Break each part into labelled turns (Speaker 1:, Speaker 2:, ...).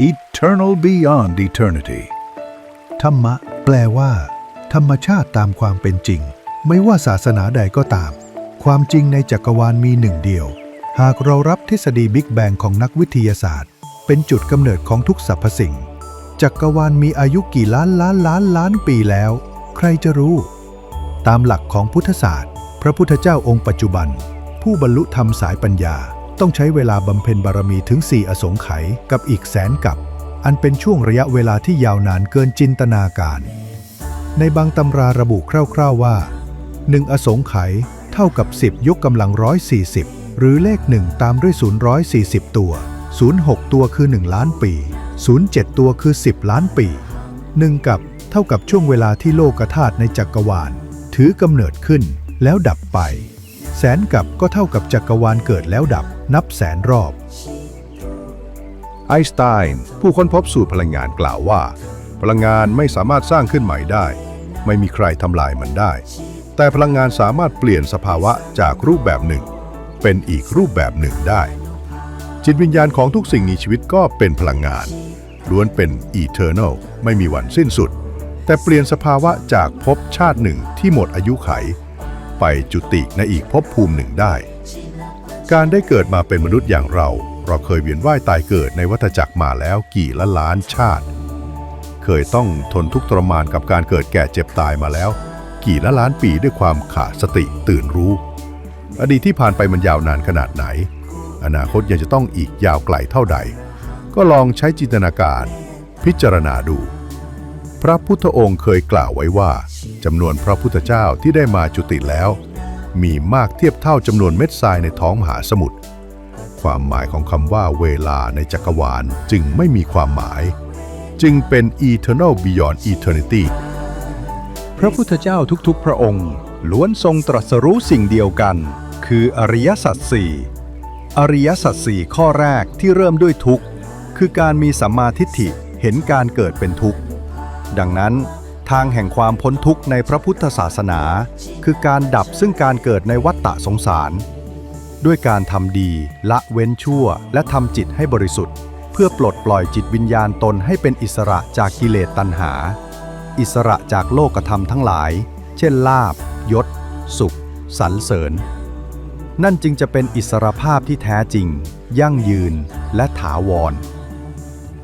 Speaker 1: eternal beyond eternity.
Speaker 2: ธรรมะ แปลว่า ธรรมชาติตามความเป็นจริง ไม่ว่าศาสนาใดก็ตาม ความจริงในจักรวาลมีหนึ่งเดียว หากเรารับทฤษฎีบิ๊กแบงของนักวิทยาศาสตร์ เป็นจุดกำเนิดของทุกสรรพสิ่ง จักรวาลมีอายุกี่ล้านล้านล้านล้านปีแล้ว ใครจะรู้ ตามหลักของพุทธศาสตร์ พระพุทธเจ้าองค์ปัจจุบัน ผู้บรรลุธรรมสายปัญญา ต้องใช้เวลาบำเพ็ญบารมีถึง4อสงไขยกับอีกแสนกับ อันเป็นช่วงระยะเวลาที่ยาวนานเกินจินตนาการ ในบางตำราระบุคร่าวๆว่า1อสงไขยเท่ากับ 10 ยกกำลัง 140 หรือเลข1ตามด้วย 040 ตัว 06 ตัวคือ 1 ล้านปี 07 ตัวคือ 10 ล้านปี 1 กับเท่ากับช่วงเวลาที่โลกธาตุในจักรวาล ถือกำเนิดขึ้นแล้วดับไป แสนกับก็เท่ากับจักรวาลเกิดแล้วดับนับแสนรอบ
Speaker 1: ไอน์สไตน์ผู้ค้นพบสูตรพลังงานกล่าวว่า พลังงานไม่สามารถสร้างขึ้นใหม่ได้ ไม่มีใครทำลายมันได้ แต่พลังงานสามารถเปลี่ยนสภาวะจากรูปแบบหนึ่ง เป็นอีกรูปแบบหนึ่งได้ จิตวิญญาณของทุกสิ่งมีชีวิตก็เป็นพลังงานล้วนเป็น eternal ไม่มีวันสิ้นสุด แต่เปลี่ยนสภาวะจากภพชาติหนึ่งที่หมดอายุไข ไปจุติในอีกภพภูมิหนึ่งได้ การได้เกิดมาเป็นมนุษย์อย่างเรา เราเคยเวียนว่ายตายเกิดในวัฏจักรมาแล้วกี่ละล้านชาติ เคยต้องทนทุกข์ทรมานกับการเกิดแก่เจ็บตายมาแล้ว กี่ละล้านปีด้วยความขาดสติตื่นรู้ อดีตที่ผ่านไปมันยาวนานขนาดไหน อนาคตยังจะต้องอีกยาวไกลเท่าใด ก็ลองใช้จินตนาการ พิจารณาดู พระพุทธองค์เคยกล่าวไว้ว่า จำนวนพระพุทธเจ้าที่ได้มาจุติแล้ว มีมากเทียบเท่าจำนวนเม็ดทรายในท้องมหาสมุทรความหมายของคำว่าเวลาในจักรวาลจึงไม่มีความหมาย จึงเป็น eternal beyond eternity
Speaker 3: พระพุทธเจ้าทุกๆ พระองค์ ล้วนทรงตรัสรู้สิ่งเดียวกัน คืออริยสัจสี่อริยสัจสี่ข้อแรกที่เริ่มด้วยทุกข์ คือการมีสัมมาทิฏฐิเห็นการเกิดเป็นทุกข์ ดังนั้น ทางแห่งความพ้นทุกข์ในพระพุทธศาสนา คือการดับซึ่งการเกิดในวัฏฏะสงสาร ด้วยการทำดี ละเว้นชั่ว และทำจิตให้บริสุทธิ์ เพื่อปลดปล่อยจิตวิญญาณตนให้เป็นอิสระจากกิเลสตัณหา อิสระจากโลกธรรมทั้งหลาย เช่นลาบยศ สุขสรรเสริญ นั่นจึงจะเป็นอิสรภาพที่แท้จริง ยั่งยืนและถาวร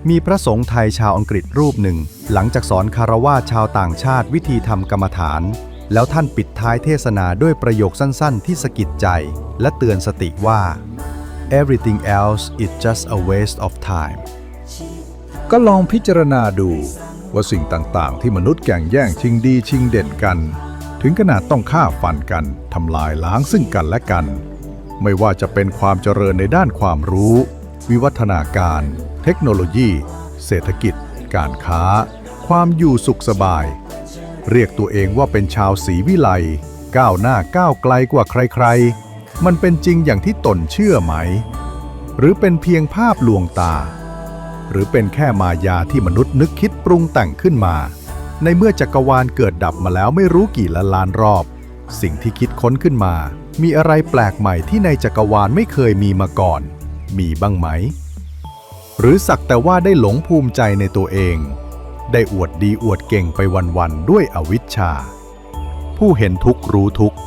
Speaker 3: มีพระสงฆ์ไทยชาวอังกฤษรูปหนึ่ง หลังจากสอนคารวะชาวต่างชาติวิธีทำกรรมฐาน แล้วท่านปิดท้ายเทศนาด้วยประโยคสั้นๆ ที่สะกิดใจ และเตือนสติว่า everything else is just a waste of time
Speaker 1: ก็ลองพิจารณาดู ว่าสิ่งต่างๆ ที่มนุษย์แก่งแย่งชิงดีชิงเด่นกัน ถึงขนาดต้องฆ่าฟันกันทำลายล้างซึ่งกันและกัน ไม่ว่าจะเป็นความเจริญในด้านความรู้ วิวัฒนาการ เทคโนโลยี เศรษฐกิจ การค้า ความอยู่สุขสบาย เรียกตัวเองว่าเป็นชาวศรีวิไลก้าวหน้าก้าวไกลกว่าใครๆ มันเป็นจริงอย่างที่ตนเชื่อไหม หรือเป็นเพียงภาพลวงตา หรือเป็นแค่มายาที่มนุษย์นึกคิดปรุงแต่งขึ้นมา ในเมื่อจักรวาลเกิดดับมาแล้วไม่รู้กี่ละล้านรอบ สิ่งที่คิดค้นขึ้นมา มีอะไรแปลกใหม่ที่ในจักรวาลไม่เคยมีมาก่อน มีบ้างไหม หรือสักแต่ว่าได้หลงภูมิใจในตัวเอง ได้อวดดีอวดเก่งไปวันๆด้วยอวิชชา ผู้เห็นทุกข์รู้ทุกข์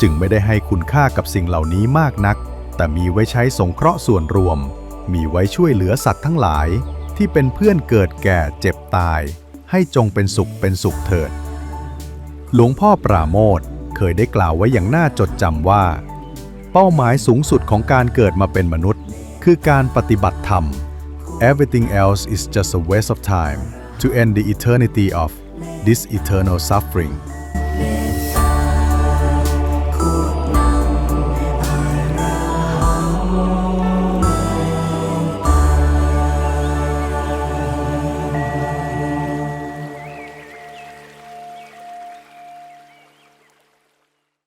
Speaker 1: จึงไม่ได้ให้คุณค่ากับสิ่งเหล่านี้มากนัก แต่มีไว้ใช้สงเคราะห์ส่วนรวม มีไว้ช่วยเหลือสัตว์ทั้งหลาย ที่เป็นเพื่อนเกิดแก่เจ็บตาย ให้จงเป็นสุขเป็นสุขเถิด หลวงพ่อปราโมทเคยได้กล่าวไว้อย่างน่าจดจำว่า เป้าหมายสูงสุดของการเกิดมาเป็นมนุษย์ คือการปฏิบัติธรรม Everything else is just a waste of time to end the eternity of this eternal suffering